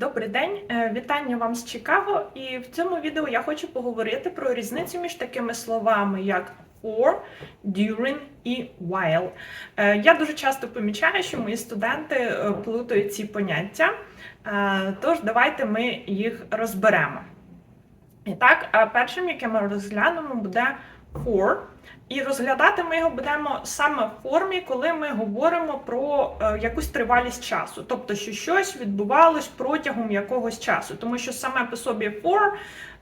Добрий день, Е, вітання вам з Чикаго. І в цьому відео я хочу поговорити про різницю між такими словами, як for, during і while. Е, Я дуже часто помічаю, що мої студенти е, плутають ці поняття. Тож давайте ми їх розберемо. І так, першим, яке ми розглянемо, буде for. І розглядати ми його будемо саме в формі, коли ми говоримо про е, якусь тривалість часу, тобто, що щось відбувалось протягом якогось часу, тому що саме по собі for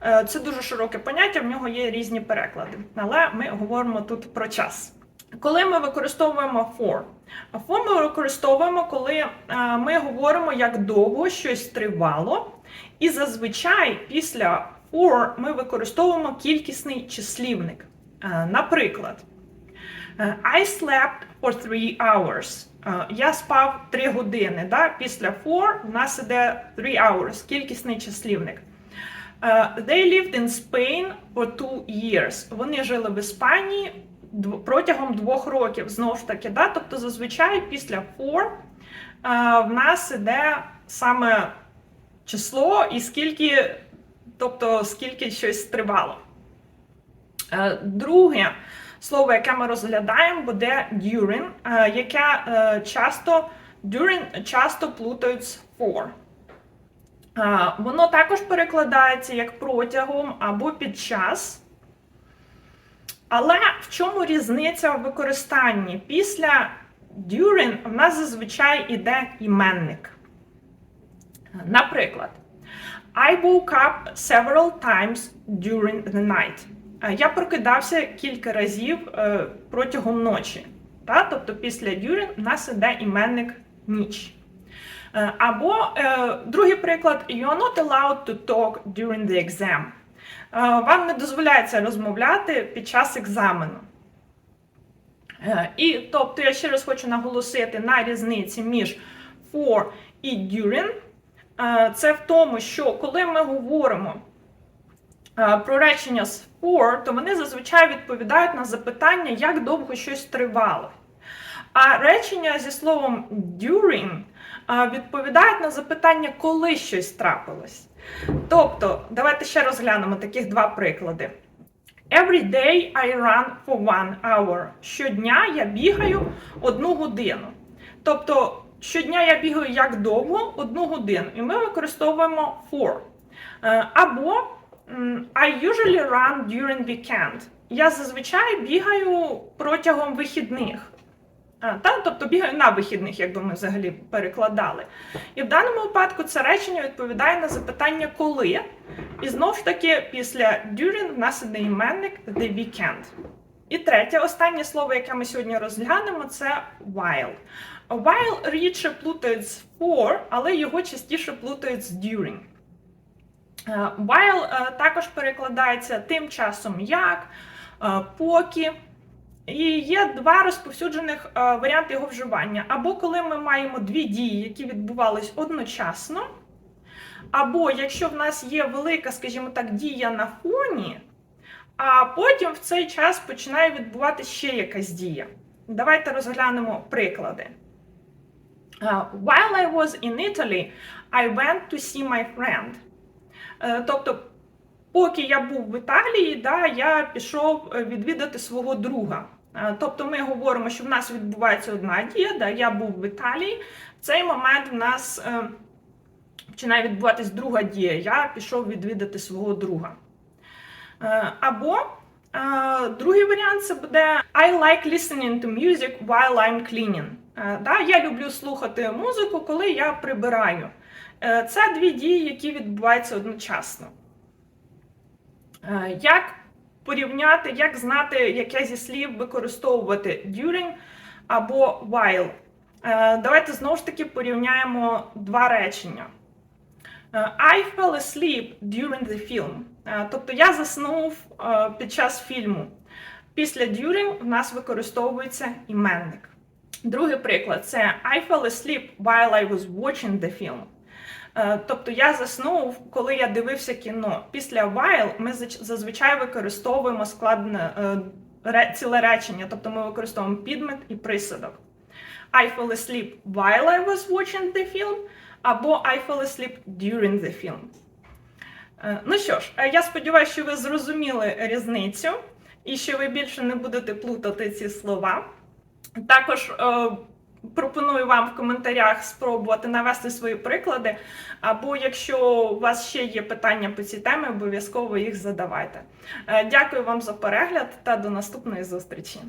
е, це дуже широке поняття, в нього є різні переклади. Але ми говоримо тут про час. Коли ми використовуємо for? For ми використовуємо, коли е, ми говоримо, як довго щось тривало, і зазвичай після for ми використовуємо кількісний числівник. Е, Наприклад, е, I slept for three hours. Е, Я спав 3 години. Да? Після for у нас іде 3 hours, кількісний числівник. They lived in Spain for two years. Вони жили в Іспанії протягом двох років. Знову ж таки, да? тобто зазвичай після for в нас іде саме число і скільки, тобто скільки щось тривало. Е, Друге слово, яке ми розглядаємо, буде during, е, яке е, часто during часто плутають з for. Воно також перекладається як протягом або під час. Але в чому різниця в використанні? Після during в нас зазвичай іде іменник. Наприклад, I woke up several times during the night. Я прокидався кілька разів е, протягом ночі. Та? Тобто після during в нас іде іменник ніч. Е, Або е, другий приклад: You are not allowed to talk during the exam. Вам не дозволяється розмовляти під час екзамену. І тобто я ще раз хочу наголосити на різниці між for і during. Це в тому, що коли ми говоримо про речення з for, то вони зазвичай відповідають на запитання, як довго щось тривало. А речення зі словом during е, відповідають на запитання, коли щось трапилось. Тобто, давайте ще розглянемо таких два приклади. Every day I run for one hour. Щодня я бігаю одну годину. Тобто, щодня я бігаю як довго одну годину, і ми використовуємо for. Е, Або I usually run during weekend. Я зазвичай бігаю протягом вихідних. Та, тобто бігаю на вихідних, якби ми взагалі перекладали. І в даному випадку це речення відповідає на запитання коли. І знову ж таки, після during в нас іде іменник the weekend. І третє, останнє слово, яке ми сьогодні розглянемо, це while. While рідше плутають з for, але його частіше плутають з during. Е, While е, також перекладається тим часом як, е, поки. І є два розповсюджених варіанти його вживання. Або коли ми маємо дві дії, які відбувались одночасно, або якщо в нас є велика, скажімо так, дія на фоні, а потім в цей час починає відбуватися ще якась дія. Давайте розглянемо приклади. While I was in Italy, I went to see my friend. Е, Тобто, поки я був в Італії, да, я пішов е, відвідати свого друга. Е, Тобто ми говоримо, що в нас відбувається одна дія, да, я був в Італії. В цей момент в нас починає відбуватись друга дія. Я пішов відвідати свого друга. Або другий варіант це буде I like listening to music while I'm cleaning. Е, Да, я люблю слухати музику, коли я прибираю. Е, Це дві дії, які відбуваються одночасно. Е, Як порівняти, як знати, яке зі слів використовувати during або while? Давайте знову ж таки порівняємо два речення. I fell asleep during the film. Тобто я заснув під час фільму. Після during в нас використовується іменник. Другий приклад це I fell asleep while I was watching the film. Е, Тобто я заснув, коли я дивився кіно. Після while ми зазвичай використовуємо складне ціле речення, тобто ми використовуємо підмет і присадок. I fell asleep while I was watching the film, або I fell asleep during the film. Е, Ну що ж, е, я сподіваюся, що ви зрозуміли різницю і що ви більше не будете плутати ці слова. Також е, пропоную вам в коментарях спробувати навести свої приклади, або якщо у вас ще є питання по цій темі, обов'язково їх задавайте. Е, Дякую вам за перегляд та до наступної зустрічі.